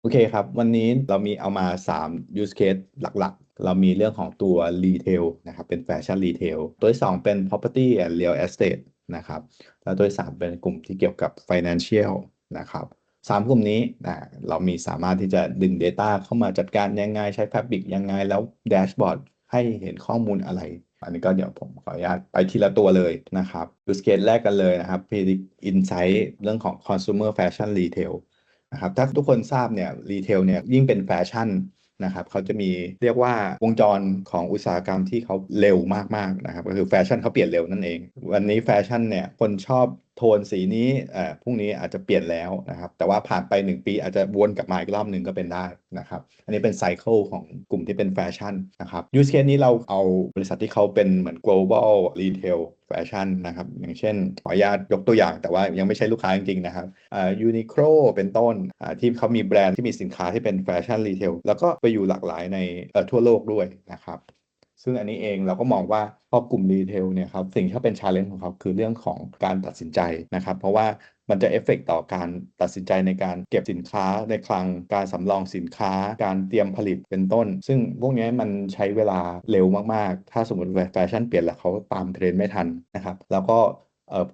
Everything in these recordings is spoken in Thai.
โอเคครับ วันนี้เรามีเอามา 3 use case หลักๆ เรามีเรื่องของตัว retail นะครับ เป็นแฟชั่น retail ตัวที่ 2 เป็น property and real estate นะครับ แล้วตัวที่ 3 เป็นกลุ่มที่เกี่ยวกับ financial นะครับสามกลุ่มนี้นะเรามีสามารถที่จะดึง Data เข้ามาจัดการยังไง ใช้ Fabric ยังไง แล้ว Dashboard ให้เห็นข้อมูลอะไร อันนี้ก็เดี๋ยวผมขออนุญาตไปทีละตัวเลยนะครับ use case แรกกันเลยนะครับ Predict Insight เรื่องของ consumer fashion retail นะครับถ้าทุกคนทราบเนี่ยรีเทลเนี่ยยิ่งเป็นแฟชั่นนะครับเขาจะมีเรียกว่าวงจรของอุตสาหกรรมที่เขาเร็วมากๆนะครับก็คือแฟชั่นเขาเปลี่ยนเร็วนั่นเอง วันนี้แฟชั่นเนี่ยคนชอบ โทนสีนี้อ่าพรุ่งนี้อาจจะเปลี่ยนแล้วนะครับ แต่ว่าผ่านไป 1 ปีอาจจะวนกลับมาอีกรอบหนึ่งก็เป็นได้นะครับ อันนี้เป็นไซเคิลของกลุ่มที่เป็นแฟชั่นนะครับยูสเคสนี้เราเอาบริษัทที่เขาเป็นเหมือน global retail แฟชั่นนะครับ อย่างเช่น ขออนุญาตยกตัวอย่างแต่ว่ายังไม่ใช่ลูกค้าจริง ๆ นะครับอ่ายูนิโคลเป็นต้นอ่าที่เขามีแบรนด์ที่มีสินค้าที่เป็นแฟชั่นรีเทลแล้วก็ไปอยู่หลากหลายในเอ่อทั่วโลกด้วยนะครับ ซึ่งอันนี้เองเราก็มองว่าพอกลุ่มรีเทลเนี่ยครับสิ่งที่เป็นชาเลนจ์ของเขาคือเรื่องของการตัดสินใจนะครับ เพราะว่ามันจะเอฟเฟกต่อการตัดสินใจในการเก็บสินค้าในคลังการสำรองสินค้า การเตรียมผลิตเป็นต้น ซึ่งพวกนี้มันใช้เวลาเร็วมาก ๆ ถ้าสมมติแฟชั่นเปลี่ยนแล้วเขาตามเทรนไม่ทันนะครับ แล้วก็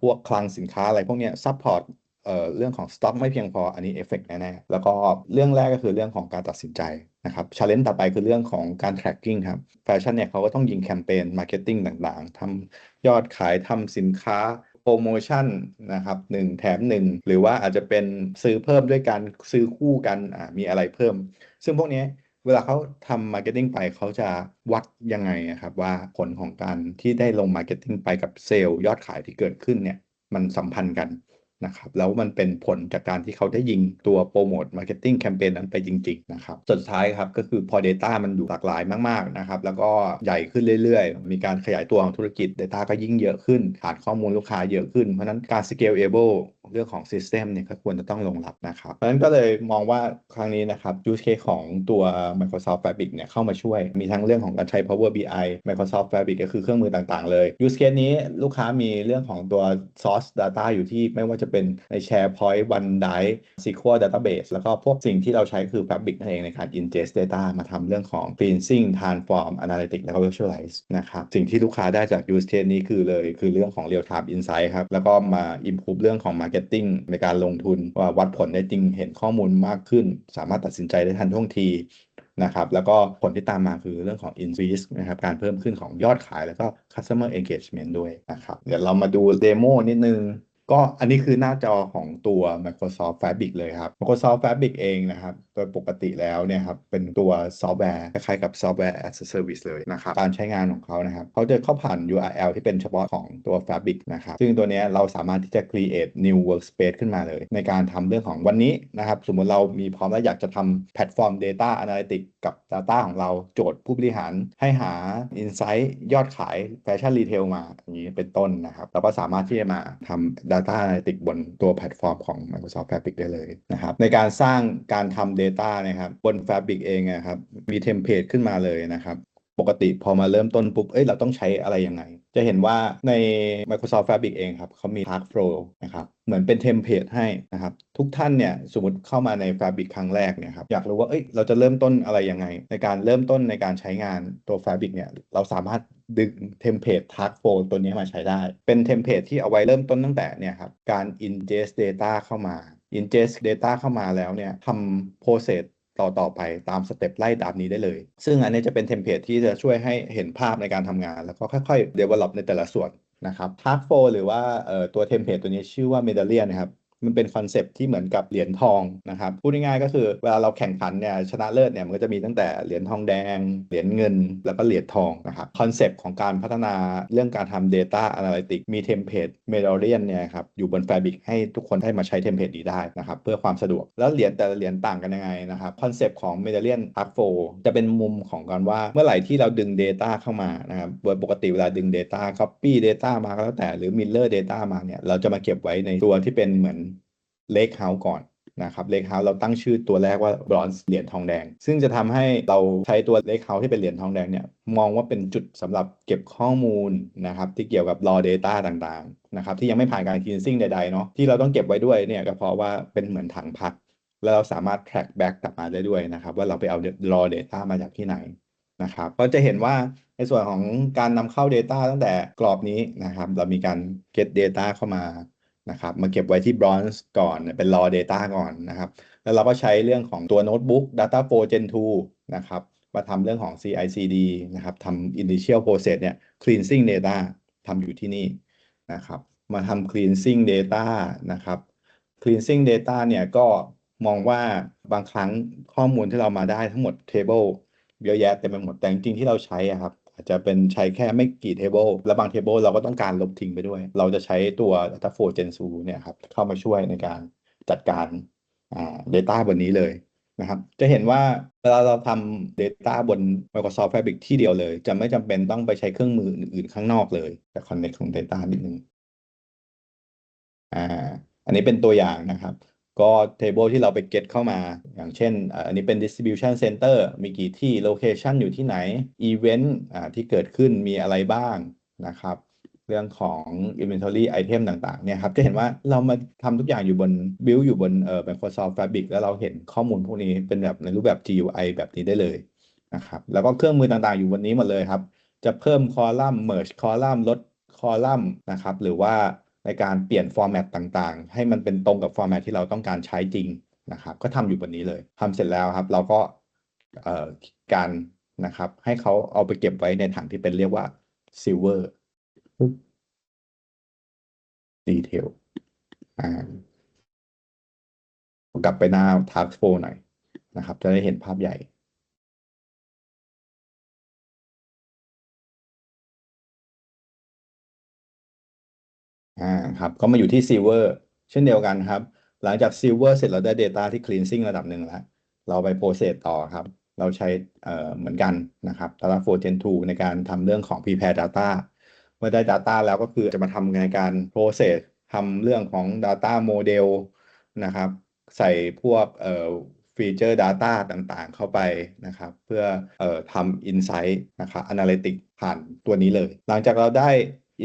พวกคลังสินค้าอะไรพวกนี้ซัพพอร์ต เอ่อเรื่องของสต็อกไม่เพียงพออันนี้เอฟเฟกแน่ๆแล้วก็เรื่องแรกก็คือเรื่องของการตัดสินใจนะครับชาเลนจ์ต่อไปคือเรื่องของการ tracking ครับแฟชั่นเนี่ยเขาก็ต้องยิงแคมเปญมาร์เก็ตติ้งต่างๆทำยอดขายทำสินค้าโปรโมชั่นนะครับหนึ่งแถมหนึ่งหรือว่าอาจจะเป็นซื้อเพิ่มด้วยการซื้อคู่กันมีอะไรเพิ่ม ซึ่งพวกนี้เวลาเขาทำมาร์เก็ตติ้งไปเขาจะวัดยังไงอะครับว่าผลของการที่ได้ลงมาร์เก็ตติ้งไปกับเซลล์ยอดขายที่เกิดขึ้นเนี่ยมันสัมพันธ์กัน นะครับแล้วมันเป็นผลจากการที่เขาได้ยิงตัวโปรโมทมาร์เก็ตติ้งแคมเปญนั้นไปจริงๆนะครับสุดท้ายครับก็คือพอ Data มันอยู่หลากหลายมากๆนะครับแล้วก็ใหญ่ขึ้นเรื่อยๆ มีการขยายตัวของธุรกิจ Data ก็ยิ่งเยอะขึ้นฐานข้อมูลลูกค้าเยอะขึ้น เพราะนั้นการ scalable เรื่องของ System เนี่ยก็ควรจะต้องรองรับนะครับ เพราะฉะนั้นก็เลยมองว่าครั้งนี้นะครับ use case ของตัว Microsoft Fabric เนี่ยเข้ามาช่วย มีทั้งเรื่องของการใช้ Power BI Microsoft Fabric ก็คือเครื่องมือต่างๆ เลย use case นี้ลูกค้ามีเรื่องของตัว source data อยู่ที่ไม่ว่าจะเป็นใน SharePoint OneDrive SQL Database แล้วก็พวกสิ่งที่เราใช้คือ Fabric นั่นเองในการ ingest data มาทำเรื่องของ cleansing transform analytics แล้วก็ visualize นะครับสิ่งที่ลูกค้าได้จาก use case นี้คือเลย คือเรื่องของ real time insight ครับแล้วก็มา improve เรื่องของ market marketing ในการลงทุนว่าวัดผลได้จริงเห็นข้อมูลมากขึ้น สามารถตัดสินใจได้ทันท่วงทีนะครับแล้วก็ผลที่ตามมาคือเรื่องของ increase นะครับการเพิ่มขึ้นของยอดขายแล้วก็ customer engagement ด้วยนะครับเดี๋ยวเรามาดูเดโมนิดนึง ก็อันนี้คือหน้าจอของตัว Microsoft Fabric เลยครับ Microsoft Fabric เองนะครับโดยปกติแล้วเนี่ยครับเป็นตัวซอฟต์แวร์คล้ายๆกับซอฟต์แวร์ as a service เลยนะครับการใช้งานของเขานะครับเขาจะเข้าผ่าน URL ที่เป็นเฉพาะของตัว Fabric นะครับซึ่งตัวนี้เราสามารถที่จะ create new workspace ขึ้นมาเลย ในการทำเรื่องของวันนี้นะครับสมมติเรามีพร้อมแล้วอยากจะทำแพลตฟอร์ม Data Analytics กับ Data ของเราโจทย์ผู้บริหารให้หา Insight ยอดขายแฟชั่นรีเทลมาอย่างนี้เป็นต้นนะครับเราก็สามารถที่จะมาทำ Data Analytics บนตัวแพลตฟอร์มของ Microsoft Fabric ได้เลยนะครับในการสร้างการทำ Data นะครับบน Fabric เองนะครับมีเทมเพลตขึ้นมาเลยนะครับปกติพอมาเริ่มต้นปุ๊บเอ้ยเราต้องใช้อะไรยังไง จะเห็นว่าใน Microsoft Fabric เองครับเขามี Task Flow นะครับเหมือนเป็นเทมเพลตให้นะครับ ทุกท่านเนี่ยสมมติเข้ามาใน Fabric ครั้งแรกเนี่ยครับอยากรู้ว่าเอ้ยเราจะเริ่มต้นอะไรยังไง ในการเริ่มต้นในการใช้งานตัว Fabric เนี่ยเราสามารถดึงเทมเพลต Task Flow ตัวนี้มาใช้ได้ เป็นเทมเพลตที่เอาไว้เริ่มต้นตั้งแต่เนี่ยครับการ ingest data เข้ามา ingest data เข้ามาแล้วเนี่ยทำ process ต่อต่อไปตามสเต็ปไล่ตามนี้ได้เลย ซึ่งอันนี้จะเป็นเทมเพลตที่จะช่วยให้เห็นภาพในการทำงาน แล้วก็ค่อยๆ develop ในแต่ละส่วนนะครับ Task Flow หรือว่าตัวเทมเพลตตัวนี้ชื่อว่า Medallion นะครับ มันเป็นคอนเซปต์ที่เหมือนกับเหรียญทองนะครับพูดง่ายๆก็คือเวลาเราแข่งขันเนี่ยชนะเลิศเนี่ยมันก็จะมีตั้งแต่เหรียญทองแดง เหรียญเงิน แล้วก็เหรียญทองนะครับคอนเซปต์ของการพัฒนาเรื่องการทำ Data Analytics มีเทมเพลต Medallion เนี่ยครับอยู่บน Fabric ให้ทุกคนได้มาใช้เทมเพลตนี้ได้นะครับเพื่อความสะดวกแล้วเหรียญแต่ละเหรียญต่างกันยังไงนะครับคอนเซปต์ของ Medallion Task Flow จะเป็นมุมของการว่าเมื่อไหร่ที่เราดึง Data เข้ามานะครับโดยปกติเวลาดึง Data Copy Data มาก็แล้วแต่หรือ Mirror Data มาเนี่ยเราจะมาเก็บไว้ในตัวที่เป็นเหมือน เลกเฮาส์ก่อนนะครับเลกเฮาส์เราตั้งชื่อตัวแรกว่าบรอนซ์เหรียญทองแดง ซึ่งจะทำให้เราใช้ตัวเลกเฮาส์ที่เป็นเหรียญทองแดงเนี่ยมองว่าเป็นจุดสำหรับเก็บข้อมูลนะครับที่เกี่ยวกับ raw data ต่างๆนะครับที่ยังไม่ผ่านการ cleansing ใดๆเนาะที่เราต้องเก็บไว้ด้วยเนี่ยก็เพราะว่าเป็นเหมือนถังพัก แล้วเราสามารถ track back กลับมาได้ด้วยนะครับว่าเราไปเอา raw data มาจากที่ไหนนะครับก็จะเห็นว่าในส่วนของการนำเข้า data ตั้งแต่กรอบนี้นะครับ เรามีการ get data เข้ามา นะครับมาเก็บไว้ที่ bronze ก่อนเป็น raw data ก่อนนะครับ แล้วเราก็ใช้เรื่องของตัว notebook data flow gen 2นะครับมาทำเรื่องของ CI/CD นะครับทำ initial process เนี่ย cleansing data ทำอยู่ที่นี่นะครับ มาทำ cleansing data นะครับ cleansing data เนี่ยก็มองว่าบางครั้งข้อมูลที่เรามาได้ทั้งหมด table เยอะแยะเต็มไปหมดแต่จริงๆที่เราใช้อะครับ อาจจะเป็นใช้แค่ไม่กี่ table แล้วบาง table เราก็ต้องการลบทิ้งไปด้วย เราจะใช้ตัว data flow gen 2เนี่ยครับเข้ามาช่วยในการจัดการอ่า data บนนี้เลยนะครับ จะเห็นว่าเวลาเราทำ data บน Microsoft Fabric ที่เดียวเลย จะไม่จำเป็นต้องไปใช้เครื่องมืออื่นๆข้างนอกเลย แต่ connect ของ data นิดนึงอ่าอันนี้เป็นตัวอย่างนะครับ ก็ table ที่เราไป get เข้ามา อย่างเช่น อันนี้เป็น distribution center มีกี่ที่ location อยู่ที่ไหน event อ่าที่เกิดขึ้นมีอะไรบ้างนะครับเรื่องของ inventory item ต่างๆ เนี่ยครับ จะเห็นว่าเรามาทำทุกอย่างอยู่บน build อยู่บนเอ่อ Microsoft Fabric แล้วเราเห็นข้อมูลพวกนี้เป็นแบบในรูปแบบ GUI แบบนี้ได้เลยนะครับ แล้วก็เครื่องมือต่างๆ อยู่บนนี้หมดเลยครับ จะเพิ่มคอลัมน์ merge คอลัมน์ ลดคอลัมน์นะครับ หรือว่า ในการเปลี่ยนฟอร์แมตต่างๆ ให้มันเป็นตรงกับฟอร์แมตที่เราต้องการใช้จริงนะครับ ก็ทำอยู่บนนี้เลยทำเสร็จแล้วครับ เราก็การนะครับ ให้เขาเอาไปเก็บไว้ในถังที่เป็นเรียกว่า silver detail อ่ากลับไปหน้า task flow หน่อยนะครับ จะได้เห็นภาพใหญ่ อ่าครับก็มาอยู่ที่ Silver เช่นเดียวกันครับ หลังจาก Silver เสร็จเราได้ Data ที่ Cleansing ระดับหนึ่งแล้ว เราไป Process ต่อครับ เราใช้เอ่อเหมือนกันนะครับ Data Flow Gen 2ในการทำเรื่องของ Prepare Data เมื่อได้ Data แล้วก็คือจะมาทำในการ Process ทำเรื่องของ Data Model นะครับ ใส่พวกเอ่อ Feature Data ต่างๆ เข้าไปนะครับ เพื่อเอ่อทำ Insight นะครับ Analytics ผ่านตัวนี้เลย หลังจากเราได้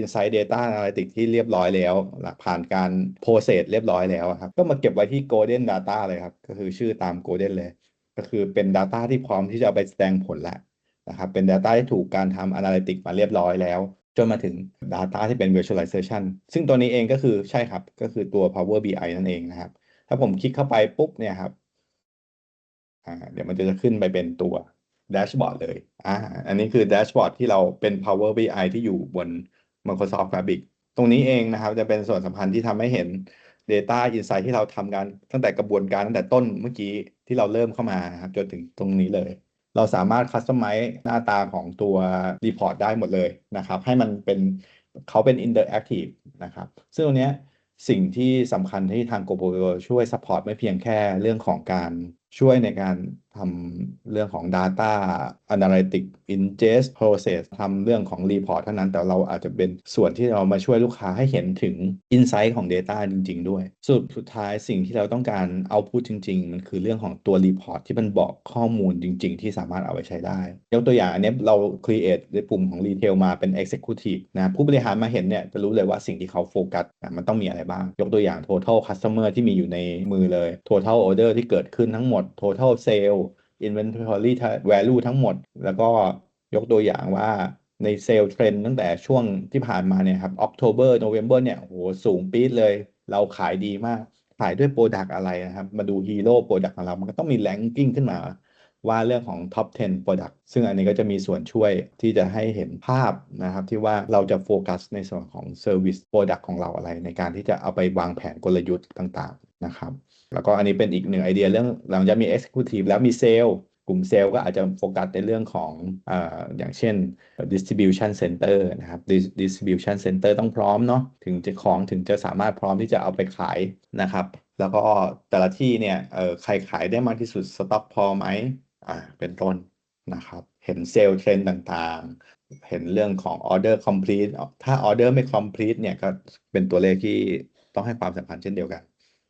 Insight Data Analytics ที่เรียบร้อยแล้ว หลักผ่านการ process เรียบร้อยแล้วครับ ก็มาเก็บไว้ที่ Golden Data เลยครับ ก็คือชื่อตาม Golden เลย ก็คือเป็น Data ที่พร้อมที่จะเอาไปแสดงผลแล้วนะครับเป็น Data ที่ถูกการทำ Analytics มาเรียบร้อยแล้ว จนมาถึง Data ที่เป็น Visualization ซึ่งตัวนี้เองก็คือใช่ครับ ก็คือตัว Power BI นั่นเองนะครับ ถ้าผมคลิกเข้าไปปุ๊บเนี่ยครับอ่าเดี๋ยวมันจะขึ้นไปเป็นตัวแดชบอร์ดเลย อ่า อันนี้คือแดชบอร์ดที่เราเป็น Power BI ที่อยู่บน Microsoft Fabric ตรงนี้เองนะครับจะเป็นส่วนสำคัญที่ทำให้เห็น Data Insight ที่เราทำกันตั้งแต่กระบวนการตั้งแต่ต้นเมื่อกี้ที่เราเริ่มเข้ามาครับจนถึงตรงนี้เลย เราสามารถ Customize หน้าตาของตัว Report ได้หมดเลยนะครับให้มันเป็นเขาเป็น Interactive นะครับซึ่งตรงนี้สิ่งที่สำคัญที่ทาง Global ช่วย Support ไม่เพียงแค่เรื่องของการช่วยในการ ทำเรื่องของ Data Analytics Ingest Process ทำเรื่องของ Report เท่านั้นแต่เราอาจจะเป็นส่วนที่เรามาช่วยลูกค้าให้เห็นถึง Insight ของ Data จริง ๆ ด้วย สุดสุดท้ายสิ่งที่เราต้องการ Output จริง ๆ มันคือเรื่องของตัว Report ที่มันบอกข้อมูลจริง ๆ ที่สามารถเอาไปใช้ได้ ยกตัวอย่างอันนี้เรา create ในปุ่มของ Retail มาเป็น Executive นะผู้บริหารมาเห็นเนี่ยจะรู้เลยว่าสิ่งที่เขาโฟกัสมันต้องมีอะไรบ้าง ยกตัวอย่าง Total Customer ที่มีอยู่ในมือเลย Total Order ที่เกิดขึ้นทั้งหมด Total Sale Inventory Value ทั้งหมด แล้วก็ยกตัวอย่างว่าในเซลล์เทรนตั้งแต่ช่วงที่ผ่านมาเนี่ยครับ October November เนี่ยโอ้โหสูงปี๊ดเลย เราขายดีมาก ขายด้วยโปรดักต์อะไรนะครับ มาดูฮีโร่โปรดักต์ของเรา มันก็ต้องมี ranking ขึ้นมา ว่าเรื่องของ top 10 product ซึ่งอันนี้ก็จะมีส่วนช่วยที่จะให้เห็นภาพนะครับ ที่ว่าเราจะโฟกัสในส่วนของ service product ของเราอะไร ในการที่จะเอาไปวางแผนกลยุทธ์ต่างๆนะครับ แล้วก็อันนี้เป็นอีกหนึ่งไอเดียเรื่องหลังจากมี executive แล้วมีเซลล์กลุ่มเซลล์ก็อาจจะโฟกัสในเรื่องของออย่างเช่น distribution center นะครับ distribution center ต้องพร้อมเนาะถึงจะของถึงจะสามารถพร้อมที่จะเอาไปขายนะครับ แล้วก็แต่ละที่เนี่ยใครขายได้มากที่สุดสต็อกพอไหมอ่าเป็นต้นนะครับ เห็นเซลล์เทรนต่างๆ เห็นเรื่องของ order complete ถ้า order ไม่ complete เนี่ยก็เป็นตัวเลขที่ต้องให้ความสำคัญเช่นเดียวกัน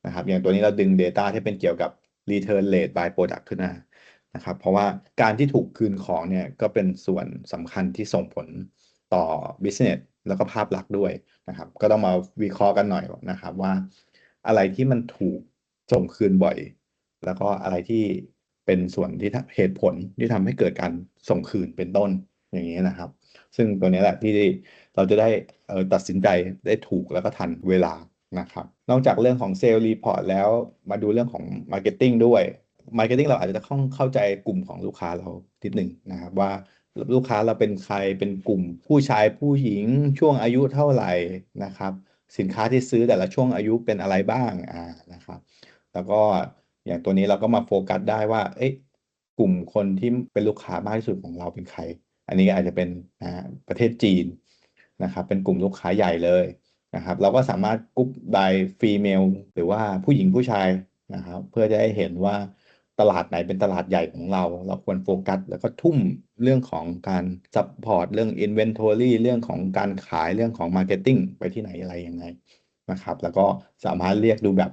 นะครับ อย่างตัวนี้เราดึง Data ที่เป็นเกี่ยวกับ Return Rate by Product ขึ้นมานะครับ เพราะว่าการที่ถูกคืนของเนี่ยก็เป็นส่วนสำคัญที่ส่งผลต่อ Business แล้วก็ภาพลักษณ์ด้วยนะครับ ก็ต้องมาวิเคราะห์กันหน่อยนะครับว่า อะไรที่มันถูกส่งคืนบ่อย แล้วก็อะไรที่เป็นส่วนที่เหตุผลที่ทำให้เกิดการส่งคืนเป็นต้นอย่างนี้นะครับ ซึ่งตัวนี้แหละที่เราจะได้ออตัดสินใจได้ถูกแล้วก็ทันเวลา นะครับ นอกจากเรื่องของเซลล์รีพอร์ตแล้วมาดูเรื่องของมาร์เก็ตติ้งด้วยมาร์เก็ตติ้งเราอาจจะต้องเข้าใจกลุ่มของลูกค้าเราทีหนึ่งนะครับว่าลูกค้าเราเป็นใครเป็นกลุ่ม ผู้ชายผู้หญิงช่วงอายุเท่าไหร่นะครับ สินค้าที่ซื้อแต่ละช่วงอายุเป็นอะไรบ้างอ่านะครับ แล้วก็อย่างตัวนี้เราก็มาโฟกัสได้ว่า เอ๊ะกลุ่มคนที่เป็นลูกค้ามากที่สุดของเราเป็นใคร อันนี้อาจจะเป็นประเทศจีนนะครับ เป็นกลุ่มลูกค้าใหญ่เลย นะครับ เราก็สามารถกรุ๊ป by ฟีเมลหรือว่าผู้หญิงผู้ชายนะครับ เพื่อจะให้เห็นว่าตลาดไหนเป็นตลาดใหญ่ของเรา เราควรโฟกัส แล้วก็ทุ่มเรื่องของการซัพพอร์ตเรื่อง Inventory เรื่องของการขายเรื่องของ Marketing ไปที่ไหนอะไรยังไงนะครับ แล้วก็สามารถเรียกดูแบบ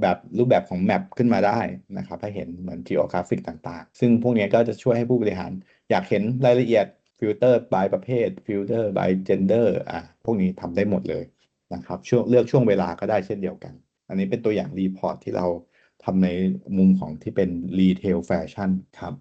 แบบรูปแบบของแมปขึ้นมาได้นะครับให้เห็นเหมือน geographic ต่างๆ ซึ่งพวกนี้ก็จะช่วยให้ผู้บริหารอยากเห็นรายละเอียด ฟิลเตอร์ by ประเภทฟิลเตอร์ by gender อะพวกนี้ทำได้หมดเลยนะครับช่วงเลือกช่วงเวลาก็ได้เช่นเดียวกัน อันนี้เป็นตัวอย่างรีพอร์ตที่เราทำในมุมของที่เป็นรีเทลแฟชั่นครับ